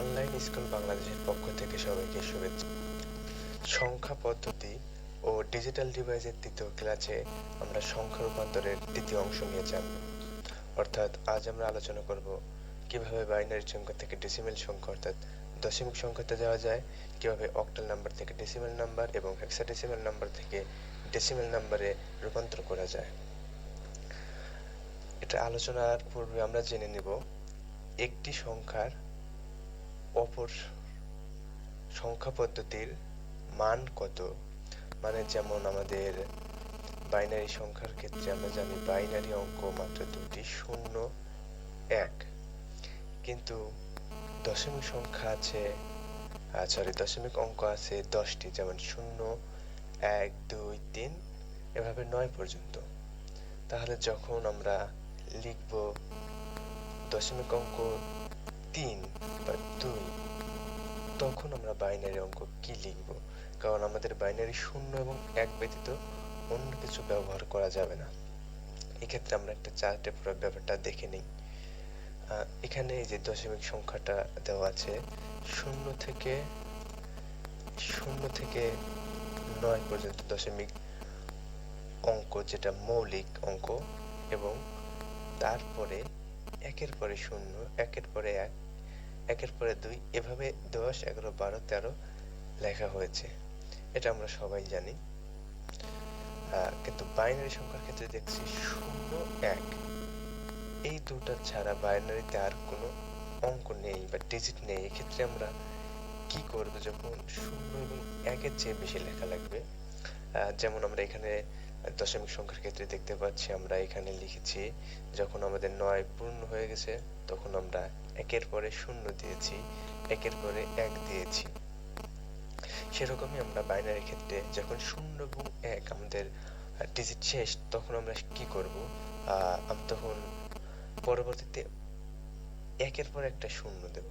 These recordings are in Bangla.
অনলাইন স্কুল বাংলাদেশের পক্ষ থেকে সবাইকে শুভেচ্ছা। সংখ্যা পদ্ধতি ও ডিজিটাল ডিভাইসের তৃতীয় ক্লাসে আমরা সংখ্যা রূপান্তরের দ্বিতীয় অংশ নিয়ে জানব অর্থাৎ আজ আমরা আলোচনা করব কীভাবে বাইনারি সংখ্যা থেকে ডেসিমেল সংখ্যা, অর্থাৎ দশমিক সংখ্যাতে যাওয়া যায়, কীভাবে অক্টাল নাম্বার থেকে ডেসিমেল নাম্বার এবং হেক্সাডেসিমেল নাম্বার থেকে ডেসিমেল নাম্বারে রূপান্তর করা যায়। এটা আলোচনার পূর্বে আমরা জেনে নেব, একটি সংখ্যার অপর সংখ্যা পদ্ধতির মান কত? মানে যেমন আমাদের বাইনারি সংখ্যার ক্ষেত্রে আমরা জানি বাইনারি অঙ্ক মাত্র দুটি, শূন্য, এক। কিন্তু দশমিক সংখ্যা আছে সরি দশমিক অঙ্ক আছে দশটি, যেমন শূন্য, এক, দুই, তিন, এভাবে নয় পর্যন্ত। তাহলে যখন আমরা লিখব দশমিক অঙ্ক তিন বা দুই তখন আমরা বাইনারি অঙ্ক কি লিখব? কারণ আমাদের বাইনারি শূন্য এবং এক ব্যতীত অন্য কিছু ব্যবহার করা যাবে না। এক্ষেত্রে আমরা একটা চার্টে পুরো ব্যাপারটা দেখে নিই। এখানে এই যে দশমিক সংখ্যাটা দেওয়া আছে, শূন্য থেকে শূন্য থেকে নয় পর্যন্ত দশমিক অঙ্ক, যেটা মৌলিক অঙ্ক, এবং তারপরে একের পরে শূন্য, একের পরে এক একের পরে দুই, এভাবে দশ, এগারো, বারো, তেরো লেখা হয়েছে। এটা আমরা সবাই জানি। কিন্তু বাইনারি সংখ্যার ক্ষেত্রে দেখছি শূন্য, এক। এই দুটা ছাড়া বাইনারিতে আর কোনো অঙ্ক নেই বা ডিজিট নেই। এক্ষেত্রে আমরা কি করব যখন শূন্য এবং একের চেয়ে বেশি লেখা লাগবে? যেমন আমরা এখানে দশমিক সংখ্যার ক্ষেত্রে দেখতে পাচ্ছি আমরা এখানে লিখেছি, যখন আমাদের নয় পূর্ণ হয়ে গেছে, তখন আমরা একের পরে শূন্য দিয়েছি, একের পরে এক দিয়েছি। সেরকমই আমরা বাইনারি ক্ষেত্রে যখন শূন্য এবং এক আমাদের ডিজিট শেষ, তখন আমরা কি করব? তখন পরবর্তীতে একের পর একটা শূন্য দেব।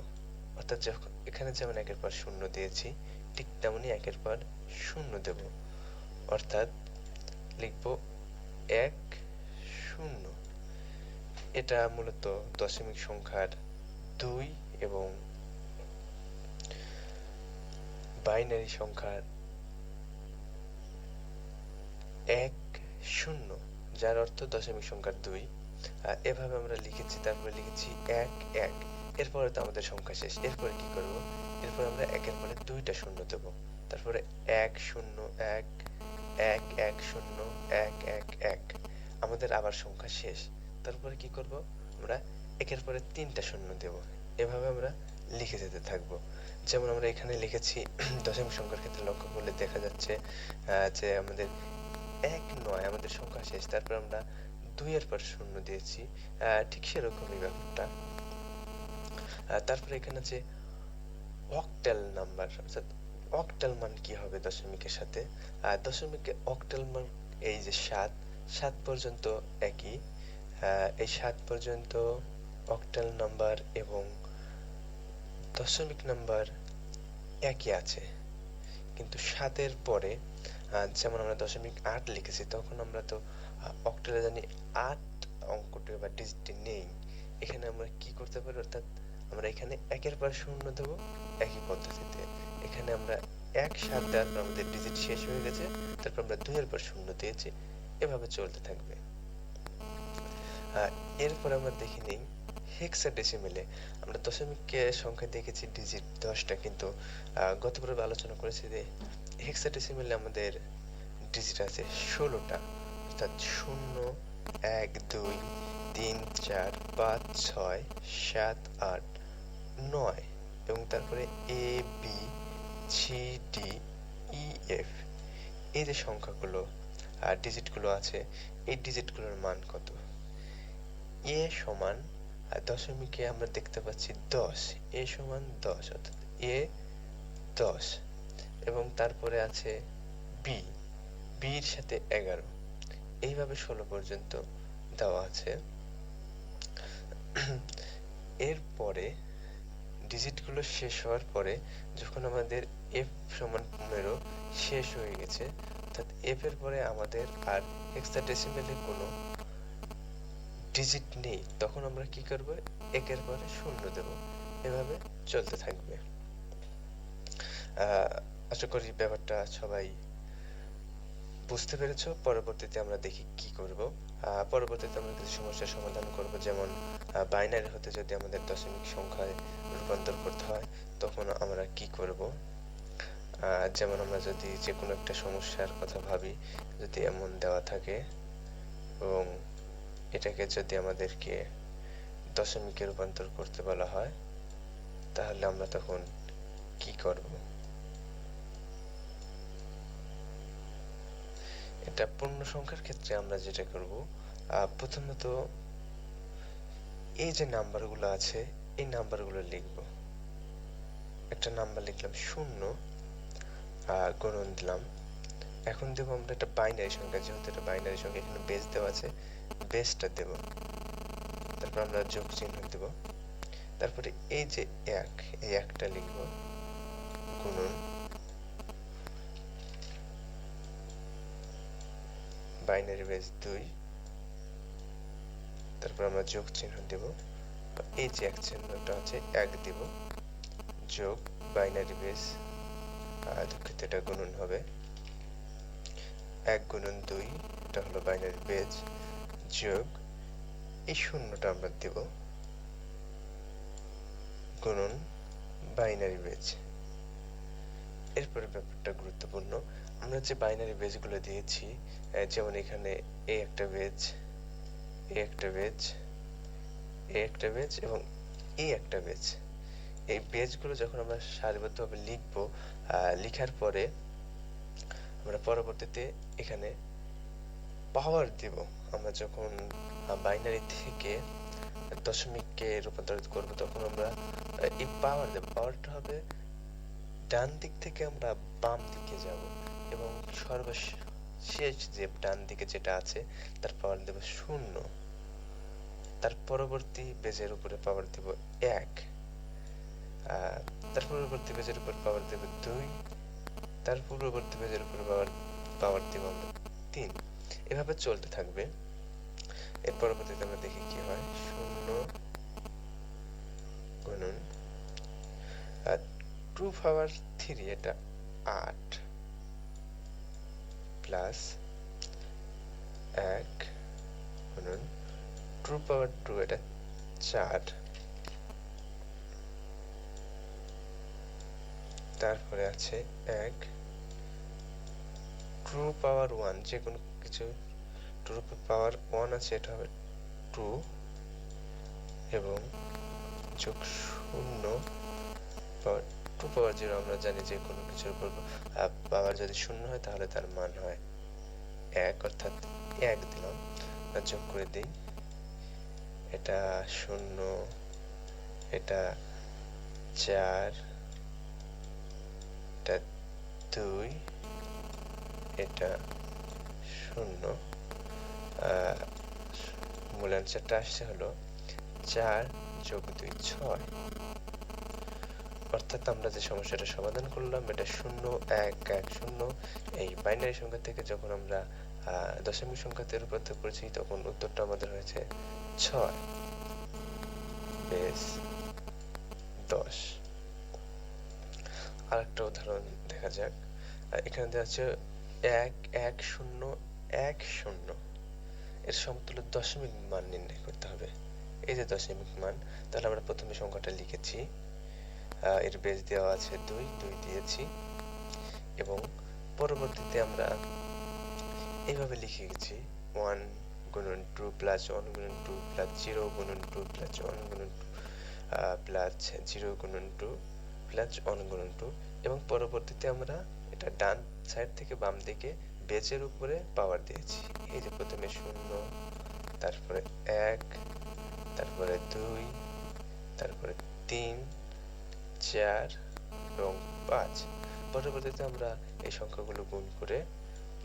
অর্থাৎ যখন, এখানে যেমন একের পর শূন্য দিয়েছি, ঠিক তেমনই একের পর শূন্য দেব। অর্থাৎ লিখব এক শূন্য। এটা মূলত দশমিক সংখ্যার দুই এবং বাইনারি সংখ্যার এক শূন্য, যার অর্থ দশমিক সংখ্যার দুই। এভাবে আমরা লিখেছি, তারপরে লিখেছি এক এক। এরপরে তো আমাদের সংখ্যা শেষ। এরপরে কি করব? এরপর আমরা একের পরে দুইটা শূন্য দেব। তারপরে এক শূন্য, এক এক এক, শূন্য, এক এক এক। আমাদের আবার সংখ্যা শেষ। তারপরে কি করব? আমরা একের পরে তিনটা শূন্য দেব। এভাবে আমরা লিখে যেতে থাকব। যেমন আমরা এখানে লিখেছি দশমিক সংখ্যার ক্ষেত্রে লক্ষ্য করলে দেখা যাচ্ছে যে আমাদের এক নয়, আমাদের সংখ্যা শেষ। তারপর আমরা দুইয়ের পর শূন্য দিয়েছি। ঠিক সেরকমই ব্যাপারটা। তারপরে এখানে যে অক্টাল নাম্বার অর্থাৎ অক্টাল মান কি হবে দশমিকের সাথে? আর দশমিকে অক্টাল মান এই যে সাত সাত পর্যন্ত একই। এই সাত পর্যন্ত অক্টাল নাম্বার এবং দশমিক নাম্বার একই আছে। কিন্তু সাতের পরে যেমন আমরা দশমিক আট লিখেছি, তখন আমরা তো অক্টালে জানি আট অঙ্কটি বা ডিজিটটি নেই। এখানে আমরা কি করতে পারি? অর্থাৎ আমরা এখানে একের পর শূন্য দেব একই পদ্ধতিতে। এখানে আমরা এক সাত দেওয়ার পর আমাদের ডিজিট শেষ হয়ে গেছে, তারপর আমরা দুইয়ের পর শূন্য দিয়েছি। এভাবে চলতে থাকবে। এরপর আমরা দেখে নিই হেক্সাডেসিমেলে আমরা দশমিককে সংখ্যা দেখেছি ডিজিট দশটা, কিন্তু গত পর্বে আলোচনা করেছি যে হেক্সা হেক্সাডেসিমেলে আমাদের ডিজিট আছে ষোলোটা, অর্থাৎ শূন্য, এক, দুই তিন, চার, পাঁচ, ছয়, সাত, আট, নয় এবং তারপরে A B C D E F এই যে সংখ্যাগুলো আর ডিজিটগুলো আছে, এই ডিজিটগুলোর মান কত? এ সমান দশমিকে আমরা দেখতে পাচ্ছি দশ এ সমান দশ, অর্থাৎ এ দশ এবং তারপরে আছে বি বির সাথে এগারো। এইভাবে ষোলো পর্যন্ত দেওয়া আছে। এরপরে ডিজিটগুলো শেষ হওয়ার পরে যখন আমাদের এফ সমান পনেরো শেষ হয়ে গেছে, অর্থাৎ এফ এর পরে আমাদের আর হেক্সাডেসিমেলে কোনো ডিজিট নেই, তখন আমরা কি করব? একের পরে শূন্য দেব। এভাবে চলতে থাকবে। আশা করি ব্যাপারটা সবাই বুঝতে পেরেছ। পরবর্তীতে আমরা দেখি কি করব। পরবর্তীতে আমরা কিছু সমস্যার সমাধান করব। যেমন বাইনারি হতে যদি আমাদের দশমিক সংখ্যায় রূপান্তর করতে হয়, তখন আমরা কি করব? যেমন আমরা যদি যে কোনো একটা সমস্যার কথা ভাবি, যদি এমন দেওয়া থাকে, এবং এটাকে যদি আমাদেরকে দশমিকে রূপান্তর করতে বলা হয়, তাহলে আমরা তখন কি করব? এটা পূর্ণ সংখ্যার ক্ষেত্রে আমরা যেটা করব প্রথমত এই যে নাম্বারগুলো আছে, এই নাম্বারগুলো লিখব। একটা নাম্বার লিখলাম শূন্য গুণন দিলাম। এখন দেবো আমরা একটা বাইনারি সংখ্যা, যেহেতু এটা বাইনারি সংখ্যা, এখানে বেস দেওয়া আছে বেসটা দেব। তারপর আমরা যোগ চিহ্ন দেব। তারপরে এই যে এক, এই একটা লিখব, গুণন। বাইনারি বেস দুই। তারপর আমরা যোগ চিহ্ন দেব। এই যে এক চিহ্নটা আছে, এক দেব। যোগ বাইনারি বেস দুঃখিত এটা গুণন হবে। এক গুণন দুই, এটা হলো বাইনারি বেজ যোগ, এই শূন্যটা আমরা দেব। গুণন বাইনারি বেজ এরপরে ব্যাপারটা গুরুত্বপূর্ণ। আমরা যে বাইনারি বেজগুলো দিয়েছি যেমন এখানে এ একটা বেজ এ একটা বেজ এ একটা বেজ এবং এ একটা বেজ এই বেজগুলো যখন আমরা সারিবদ্ধভাবে লিখব লিখার পরে আমরা পরবর্তীতে এখানে পাওয়ার দিব। আমরা যখন বাইনারি থেকে দশমিককে রূপান্তরিত করব, তখন আমরা এই পাওয়ার দেব। পাওয়ারটা হবে ডান দিক থেকে আমরা বাম দিকে যাব। এবং সর্বশেষ যে ডান দিকে যেটা আছে, তার পাওয়ার দেব শূন্য। তার পরবর্তী বেজের উপরে পাওয়ার দেব এক। তার পরবর্তী বেজের উপর পাওয়ার দেব দুই। তার পূর্ববর্তী পেজের উপর পাওয়ার পাওয়ার দিব আমরা তিন। এভাবে চলতে থাকবে। এর পরবর্তীতে আমরা দেখি কি হয়। শূন্য গুণন টু পাওয়ার থ্রি এটা আট। প্লাস এক গুণন টু পাওয়ার টু এটা চার। তারপরে আছে এক ট্রু পাওয়ার ওয়ান যে কোনো কিছু ট্রু পাওয়ার ওয়ান আছে, এটা হবে টু এবং যোগ শূন্য পাওয়ার টু পাওয়ার জিরো আমরা জানি যে কোনো কিছুর উপর পাওয়ার যদি শূন্য হয় তাহলে তার মান হয় এক, অর্থাৎ এক দিলাম। যোগ করে দিই। এটা শূন্য, এটা চার, এটা দুই, এটা শূন্য। মূল অ্যান্সারটা আসছে হলো চার যোগ দুই ছয়। অর্থাৎ আমরা যে সমস্যাটা সমাধান করলাম, এটা শূন্য এক এক শূন্য এই বাইনারি সংখ্যা থেকে যখন আমরা দশমিক সংখ্যাতে রূপান্তর করেছি, তখন উত্তরটা আমাদের হয়েছে ছয় বেশ দশ। আরেকটা উদাহরণ দেখা যাক। এখানে দেওয়া আছে এক এক শূন্য এক শূন্য। এর সমতুল্য দশমিক মান নির্ণয় করতে হবে। এই যে দশমিক মান, তাহলে আমরা প্রথমে সংখ্যাটা লিখেছি। এর বেজ দেওয়া আছে দুই দুই দিয়েছি। এবং পরবর্তীতে আমরা এইভাবে লিখে গেছি ওয়ান গুণন টু প্লাস ওয়ান গুণন টু প্লাস জিরো গুণন টু প্লাস ওয়ান গুণন টু প্লাস জিরো গুণন টু প্লাস ওয়ান গুণন টু এবং পরবর্তীতে আমরা এটা ডান সাইড থেকে বাম দিকে বেজের উপরে পাওয়ার দিয়েছি। এই যে প্রথমে শূন্য, তারপরে এক, তারপরে দুই, তারপরে তিন চার এবং পাঁচ। পরবর্তীতে আমরা এই সংখ্যাগুলো গুণ করে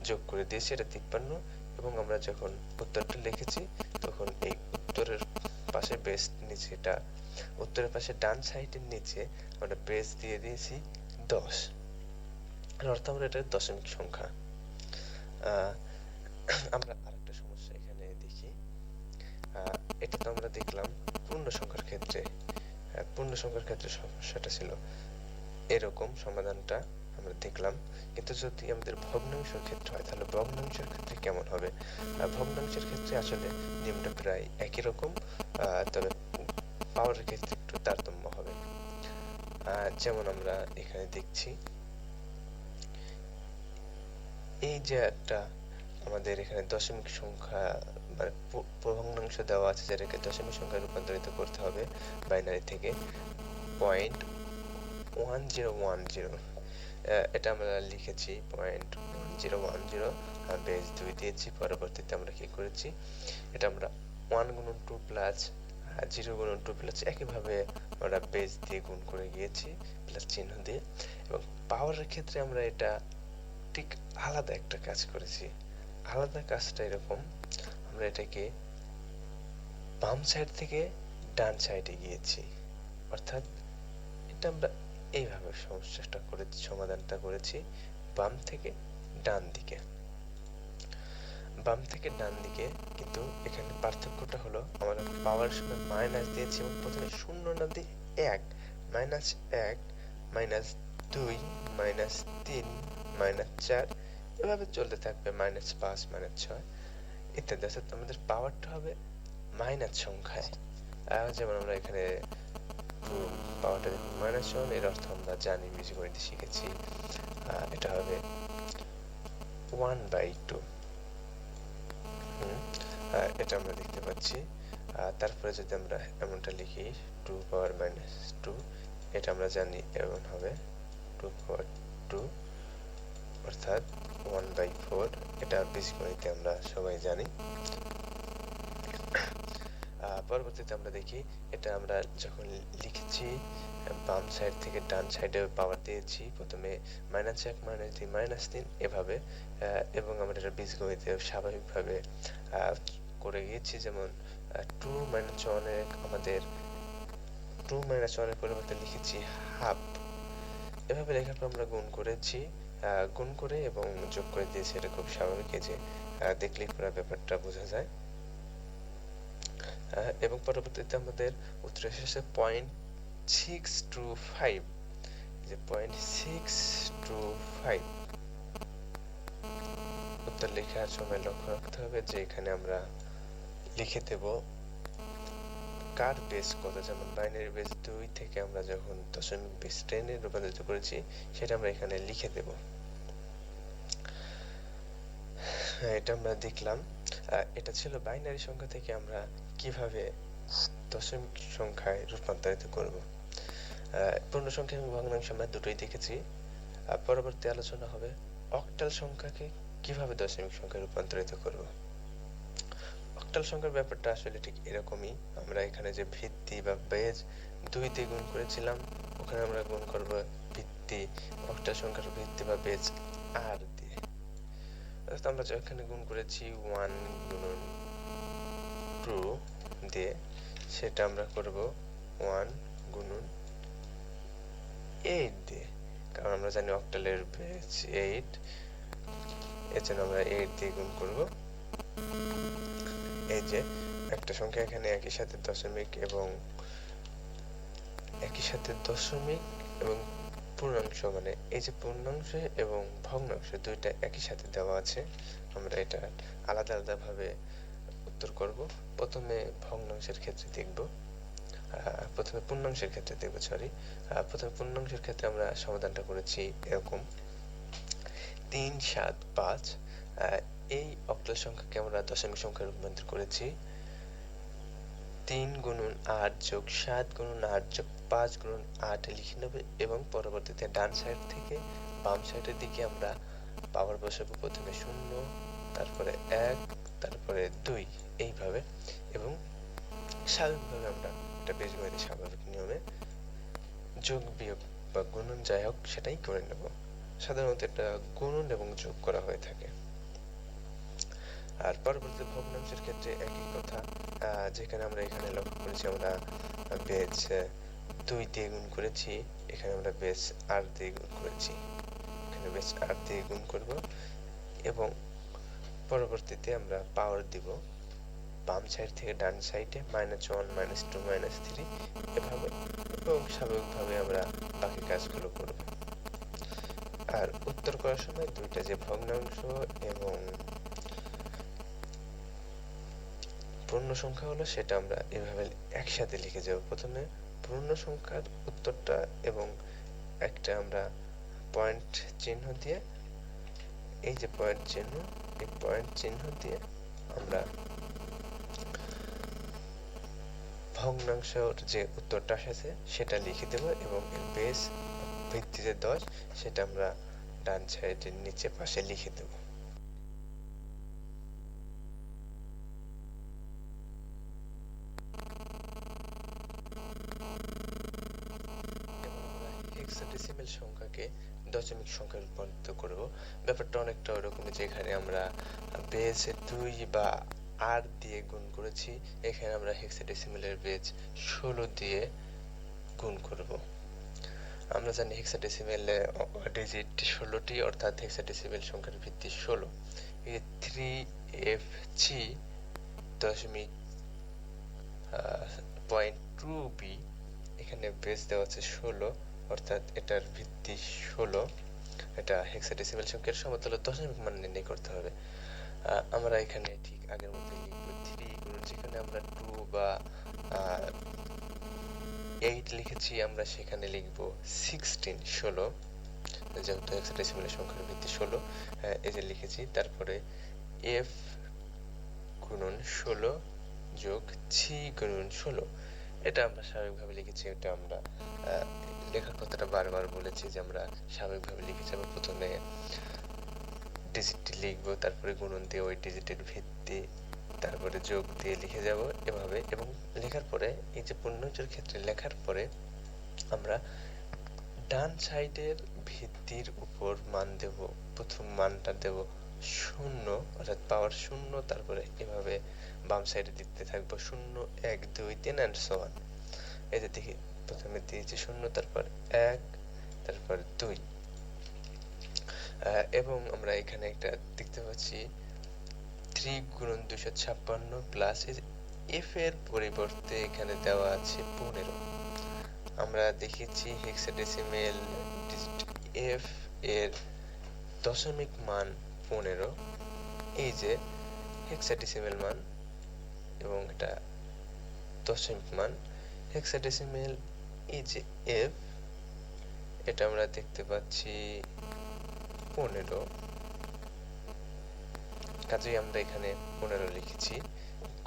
যোগ করে দিয়েছি, এটা তিপ্পান্ন। এবং আমরা যখন উত্তরটা লিখেছি, তখন এই উত্তরের পাশে বেস নিচে এটা, উত্তরের পাশে ডান সাইডের নিচে আমরা বেস দিয়ে দিয়েছি দশ। এর অর্থ আমরা এটা দশমিক সংখ্যা। আমরা আরেকটা সমস্যা এখানে দেখি। এটা তো আমরা দেখলাম পূর্ণ সংখ্যার ক্ষেত্রে। পূর্ণ সংখ্যার ক্ষেত্রে সমস্যাটা ছিল। এরকম সমাধানটা আমরা দেখলাম। কিন্তু যদি আমাদের ভগ্নাংশের ক্ষেত্রে হয়, তাহলে ভগ্নাংশের ক্ষেত্রে কেমন হবে? ভগ্নাংশের ক্ষেত্রে আসলে নিয়মটা প্রায় একই রকম। তবে পাওয়ারের ক্ষেত্রে একটু তারতম্য হবে। যেমন আমরা এখানে দেখছি, এই যে একটা আমাদের এখানে দশমিক সংখ্যা মানে পূ- ভগ্নাংশ দেওয়া আছে যেটাকে দশমিক সংখ্যায় রূপান্তরিত করতে হবে বাইনারি থেকে point one zero one zero এটা আমরা লিখেছি point one zero one zero base দুই দিয়েছি, পরবর্তীতে আমরা কি করেছি? এটা আমরা ওয়ান গুণন টু প্লাস জিরো গুণন টু প্লাস একইভাবে আমরা বেস দিয়ে গুণ করে গিয়েছি প্লাস চিহ্ন দিয়ে। এবং পাওয়ারের ক্ষেত্রে আমরা এটা ঠিক আলাদা একটা কাজ করেছি। আলাদা কাজটা এরকম আমরা এটাকে বাম সাইড থেকে ডান সাইডে গিয়েছি। অর্থাৎ এটা আমরা এইভাবে সমস্যাটা করেছি, সমাধানটা করেছি বাম থেকে ডান দিকে। বাম থেকে ডান দিকে কিন্তু এখানে পার্থক্যটা হলো আমরা পাওয়ার সময় মাইনাস দিয়েছি এবং প্রথমে শূন্য না দিয়ে এক মাইনাস এক মাইনাস দুই মাইনাস তিন মাইনাস চার, এভাবে চলতে থাকবে মাইনাস পাঁচ মাইনাস ছয়। ইত্যাদি, অর্থাৎ আমাদের পাওয়ারটা হবে মাইনাস সংখ্যায়। যেমন আমরা এখানে পাওয়ারটা মাইনাস ওয়ানের অর্থ আমরা জানি বীজগণিতে শিখেছি। এটা হবে ওয়ান বাই টু এটা আমরা দেখতে পাচ্ছি। তারপরে যদি আমরা এমনটা লিখি টু পাওয়ার মাইনাস টু এটা আমরা জানি, এমন হবে টু পাওয়ার টু অর্থাৎ ওয়ান বাই ফোর এটা বীজগণিতে আমরা সবাই জানি। পরবর্তীতে আমরা দেখি, এটা আমরা যখন লিখেছি, বাম সাইড থেকে ডান সাইডে পাওয়ার দিয়েছি, প্রথমে মাইনাস এক মাইনাস দুই মাইনাস তিন, এভাবে এবং আমরা এটা বীজগণিতে স্বাভাবিকভাবে করে গিয়েছি, যেমন টু মাইনাস ওয়ানের আমাদের টু মাইনাস ওয়ানের পরিবর্তে লিখেছি হাফ এভাবে লেখার পর আমরা গুণ করেছি গুণ করে এবং যোগ করে দিয়েছি এটা খুব স্বাভাবিক যে আহ, দেখলেই পুরো ব্যাপারটা বোঝা যায়। এবং পরবর্তীতে আমাদের উত্তর এসেছে পয়েন্ট সিক্স টু ফাইভ যে পয়েন্ট সিক্স টু ফাইভ উত্তর লেখার সময় লক্ষ্য রাখতে হবে যে এখানে আমরা লিখে দেব কার বেস কত যেমন বাইনারি বেস দুই থেকে আমরা যখন দশমিক বেস টেনে রূপান্তরিত করেছি সেটা আমরা এখানে লিখে দেব। হ্যাঁ, এটা আমরা দেখলাম। এটা ছিল বাইনারি সংখ্যা থেকে আমরা কীভাবে দশমিক সংখ্যায় রূপান্তরিত করব। পূর্ণ সংখ্যা এবং ভগ্নাংশ আমরা দুটোই দেখেছি। পরবর্তী আলোচনা হবে অক্টাল সংখ্যাকে কীভাবে দশমিক সংখ্যায় রূপান্তরিত করব। অক্টাল সংখ্যার ব্যাপারটা আসলে ঠিক এরকমই। আমরা এখানে যে ভিত্তি বা বেজ দুই দিয়ে গুণ করেছিলাম, ওখানে আমরা গুণ করব ভিত্তি অক্টাল সংখ্যার ভিত্তি বা বেজ আর দিয়ে। আমরা যেখানে গুণ করেছি ওয়ান গুণন টু দিয়ে, সেটা আমরা করব ওয়ান গুণন এইট দিয়ে। কারণ আমরা জানি অক্টালের বেজ এইট এর জন্য আমরা এইট দিয়ে গুণ করব। এই যে একটা সংখ্যা এখানে একই সাথে দশমিক এবং একই সাথে দশমিক এবং পূর্ণাংশ মানে এই যে পূর্ণাংশ এবং ভগ্নাংশ দুইটা একই সাথে দেওয়া আছে, আমরা এটা আলাদা আলাদা ভাবে উত্তর করব। প্রথমে ভগ্নাংশের ক্ষেত্রে দেখব প্রথমে পূর্ণাংশের ক্ষেত্রে দেখব সরি প্রথমে পূর্ণাংশের ক্ষেত্রে আমরা সমাধানটা করেছি এরকম। তিন, সাত, পাঁচ এই অক্টাল সংখ্যাকে আমরা দশমিক সংখ্যায় রূপান্তর করেছি। তিন গুণন আট যোগ সাত গুণন আট যোগ পাঁচ গুণন আট লিখে নেবে এবং পরবর্তীতে ডান সাইড থেকে বাম সাইডের দিকে আমরা পাওয়ার বসাবো প্রথমে শূন্য, তারপরে এক, তারপরে দুই এইভাবে এবং স্বাভাবিকভাবে আমরা এটা বীজগণিতের স্বাভাবিক নিয়মে যোগ বিয়োগ বা গুণন যাই হোক সেটাই করে নেব। সাধারণত এটা গুণন এবং যোগ করা হয়ে থাকে। আর পরবর্তী ভগ্নাংশের ক্ষেত্রে একই কথা যেখানে আমরা এখানে লক্ষ্য করেছি আমরা বেজ দুই দিয়ে গুণ করেছি, এখানে আমরা বেজ আর দিয়ে গুণ করেছি। এখানে বেজ আর দিয়ে গুণ করব এবং পরবর্তীতে আমরা পাওয়ার দিব বাম সাইড থেকে ডান সাইডে minus one minus two minus three এভাবে এবং স্বাভাবিকভাবে আমরা বাকি কাজগুলো করব। আর উত্তর করার সময় দুইটা যে ভগ্নাংশ এবং পূর্ণ সংখ্যা হলো সেটা আমরা এভাবে একসাথে লিখে যাব। প্রথমে পূর্ণ সংখ্যার উত্তরটা এবং একটা আমরা পয়েন্ট চিহ্ন দিয়ে, এই যে পয়েন্ট চিহ্ন, এই পয়েন্ট চিহ্ন দিয়ে আমরা ভগ্নাংশের যে উত্তরটা এসেছে সেটা লিখে দেব এবং বেস ভিত্তিতে দশ, সেটা আমরা ডান সাইডের নিচে পাশে লিখে দেব। অনেকটা ওরকম যেখানে আমরা বেস দুই বা আর দিয়ে গুণ করেছি, এখানে আমরা হেক্সাডেসিমেলের বেজ ষোলো দিয়ে গুণ করব। আমরা জানি হেক্সাডেসিমেলে ডিজিট ষোলোটি, অর্থাৎ হেক্সাডেসিমেল সংখ্যার ভিত্তি ষোলো। থ্রি এফ জি দশমিক পয়েন্ট টু বি এখানে বেজ দেওয়া আছে ষোলো, অর্থাৎ এটার ভিত্তি ষোলো। এটা হেক্সাডেসিমেল সংখ্যার সমতুল্য দশমিক মান নির্ণয় করতে হবে। আমরা এখানে ঠিক আগের মতো লিখব থ্রি গুণ যেখানে আমরা টু বা এইট লিখেছি, আমরা সেখানে লিখব সিক্সটিন ষোলো। যেহেতু হেক্সাডেসিমেলের সংখ্যার ভিত্তি ষোলো এই যে লিখেছি, তারপরে এফ গুণন ষোলো যোগ ছি গুণন ষোলো। এটা আমরা স্বাভাবিকভাবে লিখেছি, এটা আমরা লেখার কথাটা বারবার বলেছি যে আমরা স্বাভাবিকভাবে লিখে আমরা প্রথমে ডিজিটটি লিখব, তারপরে গুণন দিয়ে ওই ডিজিটের ভিত্তি তারপরে যোগ দিয়ে লিখে যাব এভাবে। এবং লেখার পরে, এই যে পূর্ণজোর ক্ষেত্রে লেখার পরে আমরা ডান সাইডের ভিত্তির উপর মান দেব। প্রথম মানটা দেব শূন্য, অর্থাৎ পাওয়ার শূন্য, তারপরে এভাবে বাম সাইডে দিতে থাকব শূন্য, এক, দুই, তিন অ্যান্ড সমান এই যে দেখি প্রথমে দিয়েছি শূন্য, তারপর এক, তারপর দুই। এবং আমরা এখানে একটা দেখতে পাচ্ছি থ্রি গুণন দুশো ছাপ্পান্ন প্লাস এফ এর পরিবর্তে এখানে দেওয়া আছে পনেরো। আমরা দেখেছি হেক্সাডেসিমেল এফ এর দশমিক মান পনেরো। এই যে হেক্সাডেসিমেল মান এবং এটা দশমিক মান। হেক্সাডেসিমেল এই যে এফ এটা আমরা দেখতে পাচ্ছি পনেরো। কাজেই আমরা এখানে পনেরো লিখেছি।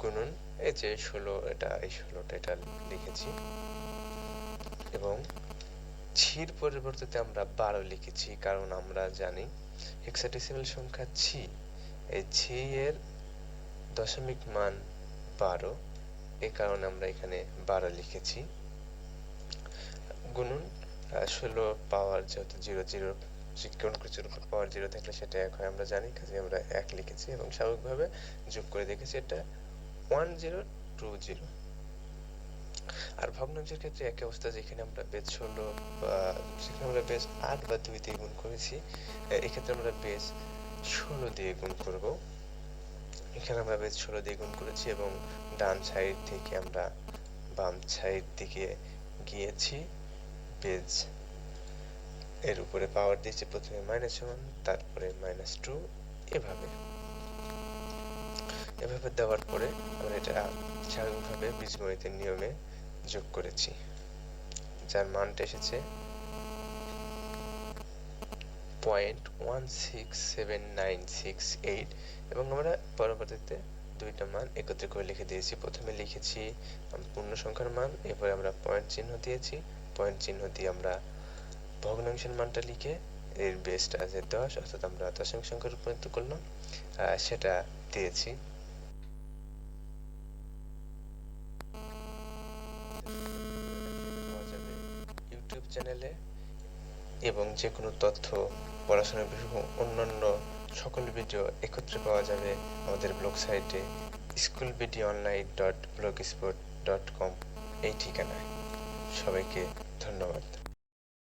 গুনুন, এই যে ষোলো, এটা এই ষোলোটা, এটা লিখেছি। এবং ছির পরিবর্তে আমরা বারো লিখেছি, কারণ আমরা জানি হেক্সাডেসিমাল সংখ্যা ছি। এই ছি এর দশমিক মান বারো এই কারণে আমরা এখানে বারো লিখেছি। গুনুন, ষোলো পাওয়ার যেহেতু জিরো জিরো কোন কিছুর উপর পাওয়ার জিরো থাকলে সেটা এক হয়, আমরা জানি কাজে আমরা এক লিখেছি এবং স্বাভাবিকভাবে যোগ করে দেখেছি এটা ওয়ান জিরো টু জিরো আর ভগ্নাংশের ক্ষেত্রে একই অবস্থা যেখানে আমরা বেজ ষোলো বা সেখানে আমরা বেজ আট বা দুই দিয়ে গুণ করেছি এক্ষেত্রে আমরা বেজ ষোলো দিয়ে গুণ করব। এখানে আমরা বেজ ষোলো দিয়ে গুণ করেছি এবং ডান সাইড থেকে আমরা বাম সাইড দিকে গিয়েছি। বেজ এর উপরে পাওয়ার দিয়েছি প্রথমে মাইনাস ওয়ান তারপরে মাইনাস টু এভাবে। এভাবে দেওয়ার পরে আমরা এটা স্বাভাবিকভাবে বীজগণিতের নিয়মে যোগ করেছি। যার মানটা এসেছে point one six seven nine six eight এবং আমরা পরবর্তীতে দুইটা মান একত্রে করে লিখে দিয়েছি। প্রথমে লিখেছি পূর্ণ সংখ্যার মান, এরপরে আমরা পয়েন্ট চিহ্ন দিয়েছি। পয়েন্ট চিহ্ন দিয়ে আমরা ভগ্নাংশের মানটা লিখে এর বেসটা আছে দশ, অর্থাৎ আমরা দশমিক সংখ্যা রূপান্তরিত করলাম সেটা দিয়েছি। ইউটিউব চ্যানেলে এবং যে কোনো তথ্য, পড়াশোনার বিষয়, অন্যান্য সকল ভিডিও একত্রে পাওয়া যাবে আমাদের ব্লগ সাইটে school video online dot blogspot dot com এই ঠিকানায়। সবাইকে ধন্যবাদ।